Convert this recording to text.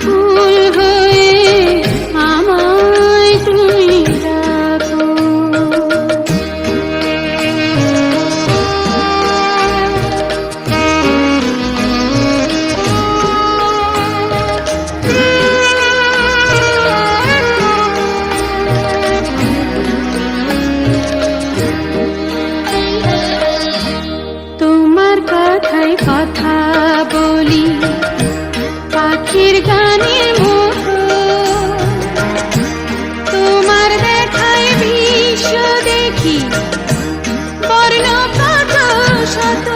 祝。দেখি বর্ণ কত শত।